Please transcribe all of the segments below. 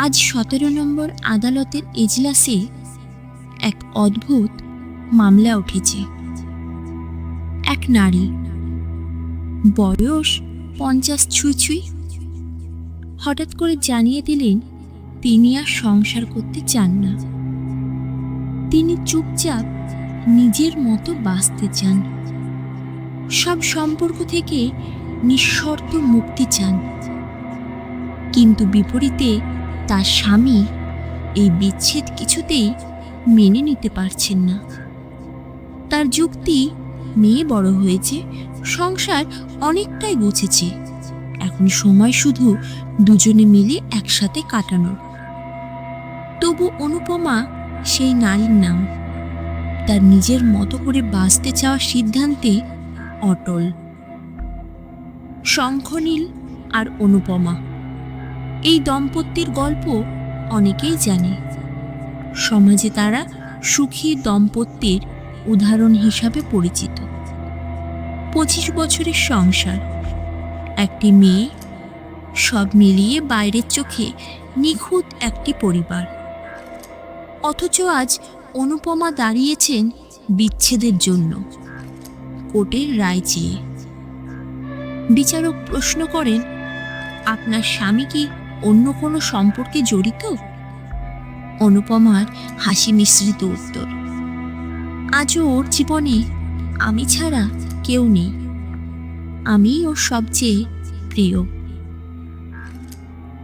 আজ সতেরো নম্বর আদালতের এজলাসে এক অদ্ভুত মামলা উঠেছে। এক নারী, বয়স পঞ্চাশ ছুঁই ছুঁই হঠাৎ করে জানিয়ে দিলেন তিনি আর সংসার করতে চান না। তিনি চুপচাপ নিজের মতো বাঁচতে চান। সব সম্পর্ক থেকে নিঃশর্ত মুক্তি চান। কিন্তু বিপরীতে তার স্বামী এই বিচ্ছেদ কিছুতেই মেনে নিতে পারছেন না। তার যুক্তি মেয়ে বড় হয়েছে, সংসার অনেকটাই গুছেছে। এখন সময় শুধু দুজনে মিলে একসাথে কাটানোর। তবু অনুপমা সেই নারীর নাম। তার নিজের মতো করে বাঁচতে চাওয়ার সিদ্ধান্তে অটল। শঙ্খনীল আর অনুপমা। এই দম্পতির গল্প অনেকেই জানে। সমাজে তারা সুখী দম্পতির উদাহরণ হিসাবে পরিচিত। পঁচিশ বছরের সংসার। একটি মেয়ে, সব মিলিয়ে বাইরের চোখে নিখুঁত একটি পরিবার। অথচ আজ অনুপমা দাঁড়িয়েছেন বিচ্ছেদের জন্য। কোর্টের রায় চেয়ে। বিচারক প্রশ্ন করেন, আপনার স্বামী কি অন্য কোনো সম্পর্কে জড়িত? অনুপমার হাসি মিশ্রিত উত্তর। আজও ওর জীবনে আমি ছাড়া কেউ নেই। আমি ওর সবচেয়ে প্রিয়।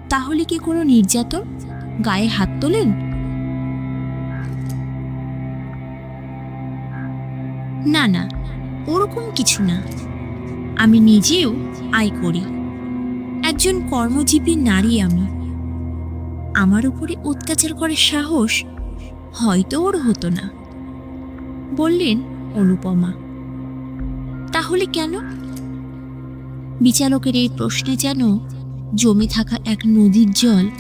তাহলে কি কোনো নির্যাতন গায়ে হাত তোলেন? না না, ওরকম কিছু না। আমি নিজেও আয় করি। একজন কর্মজীবী নারী আমি। আমার উপরে অত্যাচার করার সাহস হয়তো ওর হতো না। বললেন অনুপমা। তাহলে কেন? বিচারকের এই প্রশ্নে যেন জমে থাকা এক নদীর জল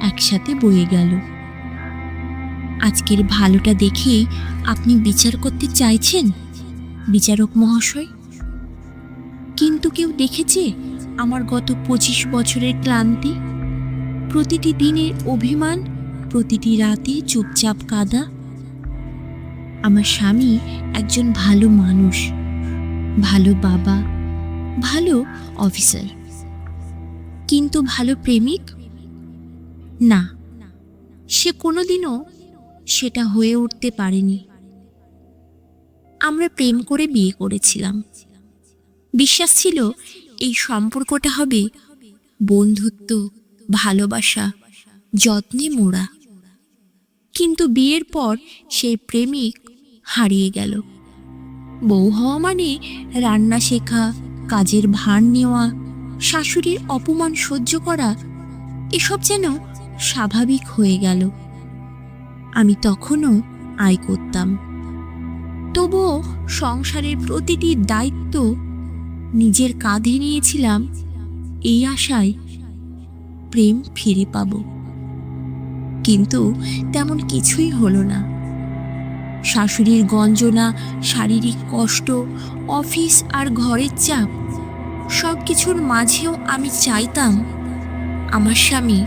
একসাথে বয়ে গেল। আজকের ভালোটা দেখেই আপনি বিচার করতে চাইছেন? বিচারক মহাশয়? কিন্তু কেউ দেখেছে আমার গত পঁচিশ বছরের ক্লান্তি, প্রতিটি দিনের অভিমান, প্রতিটি রাতে চুপচাপ কাদা। আমার স্বামী একজন ভালো মানুষ, ভালো বাবা, ভালো অফিসার। কিন্তু ভালো প্রেমিক? না, সে কোনোদিনও সেটা হয়ে উঠতে পারেনি। আমরা প্রেম করে বিয়ে করেছিলাম। বিশ্বাস ছিল এই সম্পর্কটা হবে বন্ধুত্ব, ভালোবাসা, যত্নে মোড়া। কিন্তু বিয়ের পর সেই প্রেমিক হারিয়ে গেল। বউ হওয়া মানে রান্না শেখা, কাজের ভার নেওয়া, শাশুড়ির অপমান সহ্য করা, এসব যেন স্বাভাবিক হয়ে গেল। আমি তখনও আয় করতাম। তবুও সংসারের প্রতিটি দায়িত্ব নিজের কাঁধে নিয়েছিলাম, এই আশায় প্রেম ফিরে পাব। কিন্তু তেমন কিছুই হলো না। শাশুড়ির গঞ্জনা, শারীরিক কষ্ট, অফিস আর ঘরের চাপ সব কিছুর মাঝেও আমি চাইতাম আমার স্বামী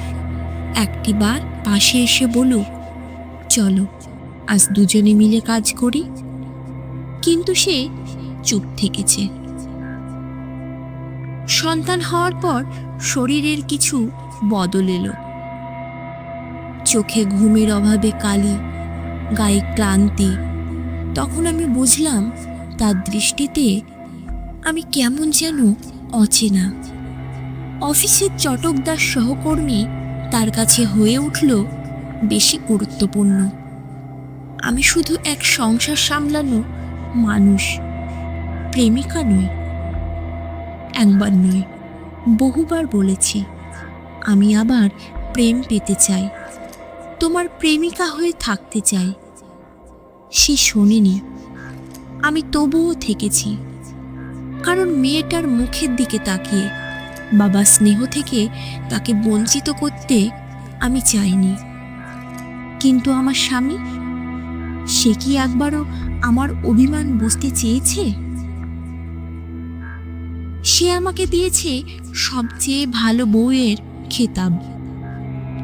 একটিবার পাশে এসে বলুক, চলো, আজ দুজনে মিলে কাজ করি। কিন্তু সে চুপ থেকেছে। সন্তান হওয়ার পর শরীরের কিছু বদল এলো। চোখে ঘুমের অভাবে কালি, গায়ে ক্লান্তি। তখন আমি বুঝলাম, তার দৃষ্টিতে আমি কেমন যেন অচেনা। অফিসের চটকদার সহকর্মী তার কাছে হয়ে উঠল বেশি গুরুত্বপূর্ণ। আমি শুধু এক সংসার সামলানো মানুষ, প্রেমিকা নই। একবার নয়, বহুবার বলেছি, আমি আবার প্রেম পেতে চাই। তোমার প্রেমিকা হয়ে থাকতে চাই। সে শোনেনি। আমি তবুও থেকেছি। কারণ মেয়েটার মুখের দিকে তাকিয়ে, বাবা স্নেহ থেকে তাকে বঞ্চিত করতে আমি চাইনি। কিন্তু আমার স্বামী? সে কি একবারও আমার অভিমান বুঝতে চেয়েছে? সে আমাকে দিয়েছে সবচেয়ে ভালো বউয়ের খেতাব।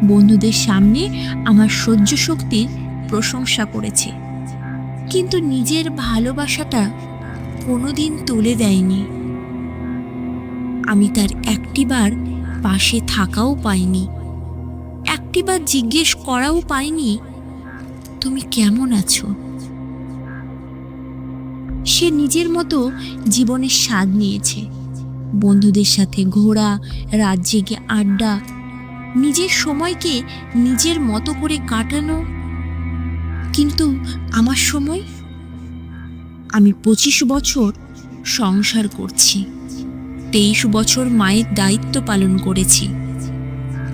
বন্ধুদের সামনে আমার সহ্য শক্তির প্রশংসা করেছে। কিন্তু নিজের ভালোবাসাটা কোনোদিন তুলে দেয়নি। আমি তার একটিবার পাশে থাকাও পাইনি। একটিবার জিজ্ঞেস করাও পাইনি, তুমি কেমন আছো? সে নিজের মতো জীবনের স্বাদ নিয়েছে। বন্ধুদের সাথে ঘোরা রাত জেগে আড্ডা, নিজের সময়কে নিজের মতো করে কাটানো। কিন্তু আমার সময়? আমি পঁচিশ বছর সংসার করছি, তেইশ বছর মায়ের দায়িত্ব পালন করেছি,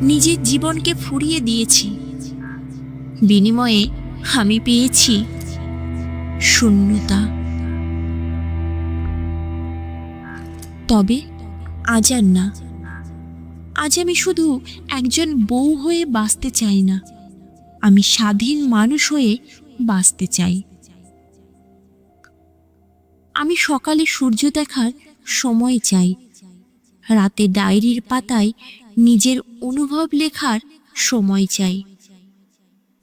নিজের জীবনকে ফুরিয়ে দিয়েছি। বিনিময়ে আমি পেয়েছি শূন্যতা। তবে আজ আর না। আজ আমি শুধু একজন বউ হয়ে বাঁচতে চাই না। আমি স্বাধীন মানুষ হয়ে বাঁচতে চাই। আমি সকালে সূর্য দেখার সময় চাই। রাতে ডায়েরির পাতায় নিজের অনুভব লেখার সময় চাই।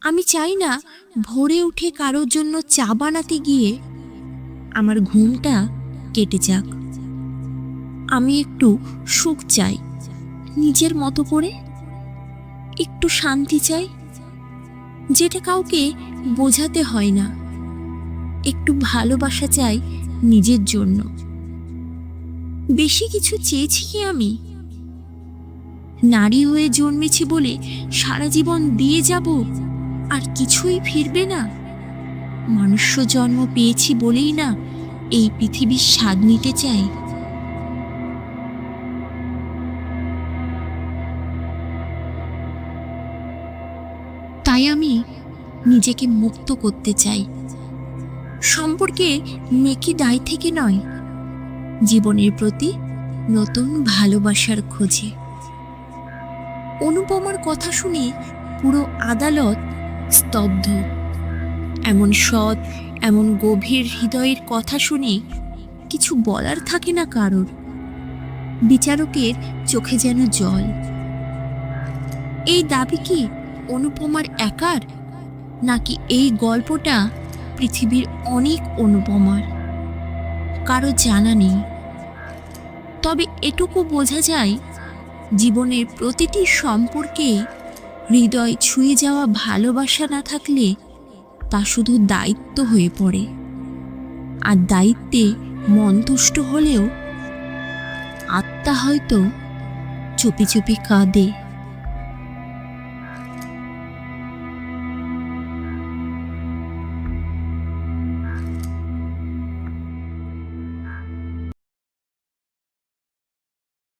আমি চাই না ভোরে উঠে কারোর জন্য চা বানাতে গিয়ে আমার ঘুমটা কেটে যাক। আমি একটু সুখ চাই। নিজের মতো করে একটু শান্তি চাই, যেটা কাউকে বোঝাতে হয় না। একটু ভালোবাসা চাই নিজের জন্য। বেশি কিছু চেয়েছি কি আমি? নারী হয়ে জন্মেছি বলে সারা জীবন দিয়ে যাব আর কিছুই ফিরবে না? মনুষ্য জন্ম পেয়েছি বলেই না এই পৃথিবীর স্বাদ নিতে চাই। নিজেকে মুক্ত করতে চাই। সম্পর্কে নেকি দায় থেকে নয়। জীবনের প্রতি নতুন ভালোবাসার খোঁজে। অনুপমার কথা শুনে পুরো আদালত স্তব্ধ। এমন সৎ, এমন গভীর হৃদয়ের কথা শুনে কিছু বলার থাকে না কারোর। বিচারকের চোখে যেন জল। এই দাবি কি অনুপমার একার? নাকি এই গল্পটা পৃথিবীর অনেক অনুপমার? কারও জানা নেই। তবে এটুকু বোঝা যায়, জীবনের প্রতিটি সম্পর্কে হৃদয় ছুঁয়ে যাওয়া ভালোবাসা না থাকলে তা শুধু দায়িত্ব হয়ে পড়ে। আর দায়িত্বে মনতুষ্ট হলেও আত্মা হয়তো চুপি চুপি কাঁদে।